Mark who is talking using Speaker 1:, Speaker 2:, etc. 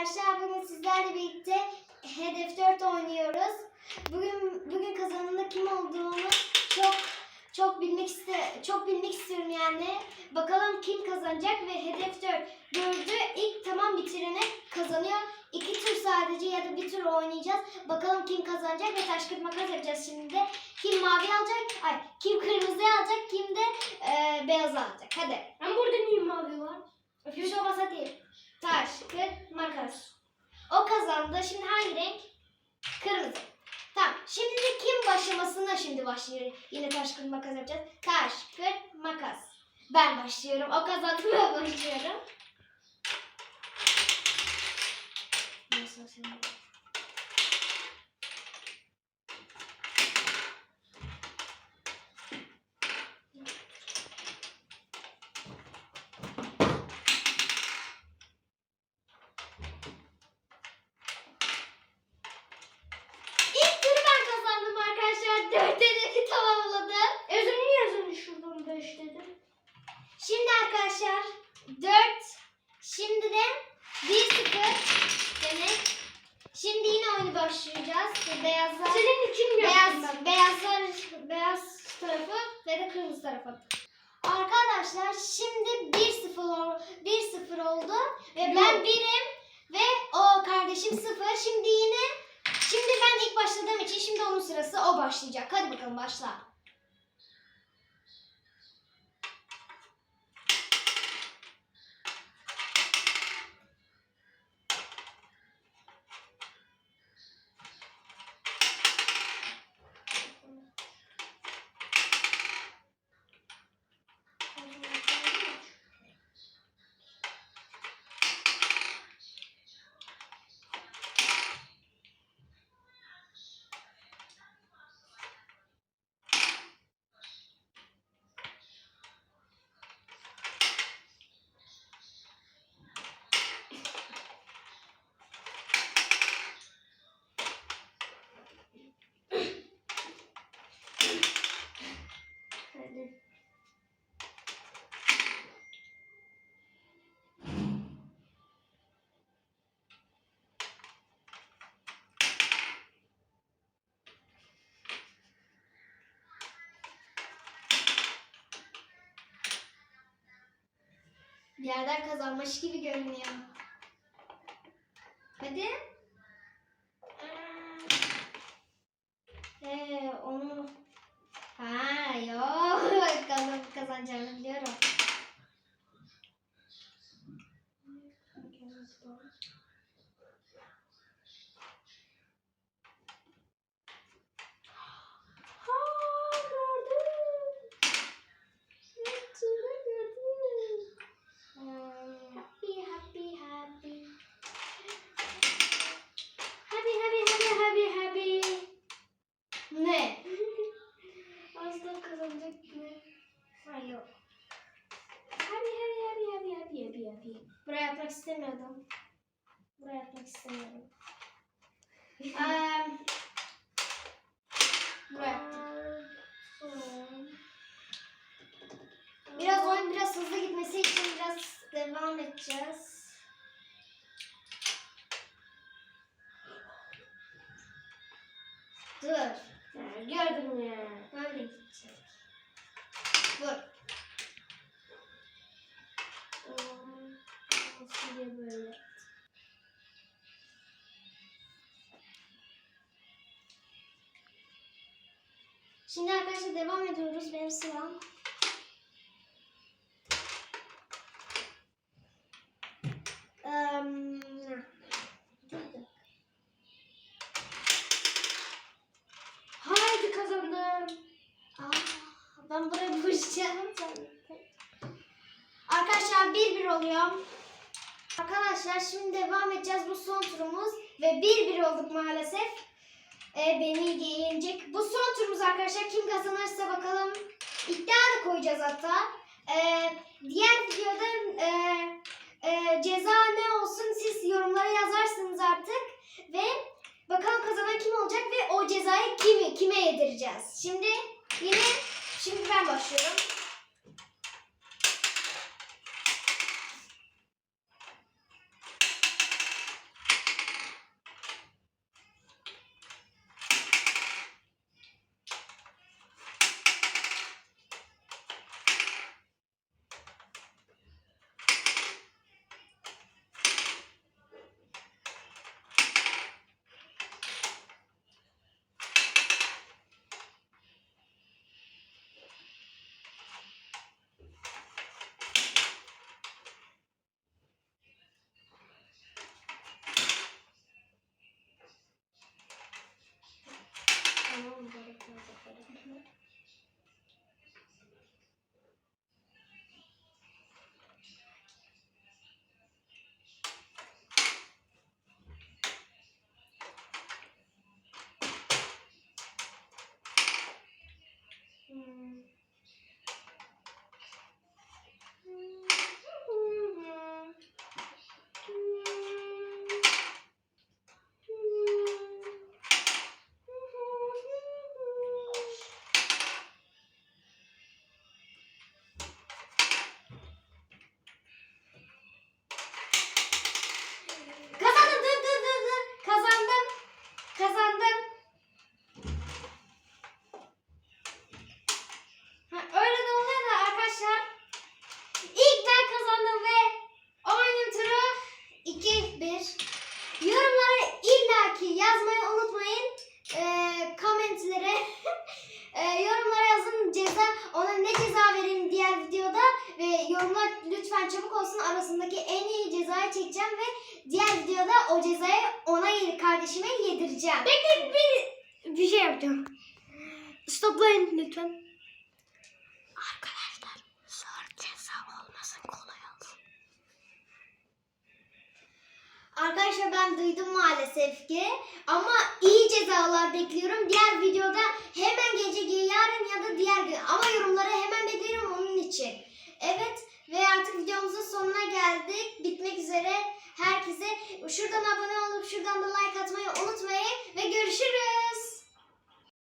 Speaker 1: arkadaşlar. Bugün sizlerle birlikte Hedef 4 oynuyoruz. Bugün bugün kazanında kim olduğunu çok çok bilmek iste çok bilmek istiyorum yani. Bakalım kim kazanacak ve Hedef 4 dördü ilk tamam bitirene kazanıyor. İki tur sadece ya da bir tur oynayacağız. Bakalım kim kazanacak ve taş kırık makas yapacağız şimdi de. Kim mavi alacak, ay kim kırmızı alacak, kim de e, beyaz alacak. Hadi.
Speaker 2: Ben burada niye mavi var?
Speaker 1: Şey olmaz hadi. Taş, kır, makas. O kazandı. Şimdi hangi renk? Kırmızı. Tamam. Şimdi kim başlamasına şimdi başlıyor. Yine taş, kır, makas yapacağız. Taş, kır, makas. Ben başlıyorum. O kazandı ben başlıyorum. Nasıl şimdi? İlk turu ben kazandım arkadaşlar. Dört hedefi tamamladım.
Speaker 2: Özür niye yazın şuradan 5 dedim?
Speaker 1: Şimdi arkadaşlar 4 şimdi de 1-0 demek. Şimdi yine oyunu başlayacağız. Beyazlar
Speaker 2: Senin için mi
Speaker 1: beyaz
Speaker 2: ben?
Speaker 1: beyazlar beyaz tarafı ve de kırmızı tarafı. Arkadaşlar şimdi 1-0 ol- 1-0 oldu ve ben
Speaker 2: Yok.
Speaker 1: birim ve o kardeşim 0. Şimdi yine şimdi ben ilk başladığım için şimdi onun sırası o başlayacak. Hadi bakalım başla. Yerden kazanmış gibi görünüyor. Hadi. Ee, onu... Ha yok. Kazan, kazanacağını biliyorum. Happy. Buraya yapmak istemiyordum. Buraya yapmak istemiyorum. Buraya yaptım. Biraz oyun biraz hızlı gitmesi için biraz devam edeceğiz. Dur.
Speaker 2: Ya, Gördüm ya.
Speaker 1: Böyle gidecek. Dur. Şimdi arkadaşlar devam ediyoruz. Benim sıram.
Speaker 2: Haydi kazandım.
Speaker 1: Aa, ben buraya vuracağım. Arkadaşlar 1-1 oluyor. Arkadaşlar şimdi devam edeceğiz. Bu son turumuz. Ve 1-1 olduk maalesef. Ee, beni yenecek. Arkadaşlar. Kim kazanırsa bakalım. İddia da koyacağız hatta. Ee, diğer videoda e, e, ceza ne olsun siz yorumlara yazarsınız artık. Ve bakalım kazanan kim olacak ve o cezayı kimi, kime yedireceğiz. Şimdi yine şimdi ben başlıyorum. Kadar çabuk olsun arasındaki en iyi cezayı çekeceğim ve diğer videoda o cezayı ona kardeşime yedireceğim.
Speaker 2: Bekle bir, bir şey yapacağım. Stoplayın lütfen. Arkadaşlar zor ceza olmasın kolay olsun.
Speaker 1: Arkadaşlar ben duydum maalesef ki ama iyi cezalar bekliyorum. Diğer videoda hemen ya yarın ya da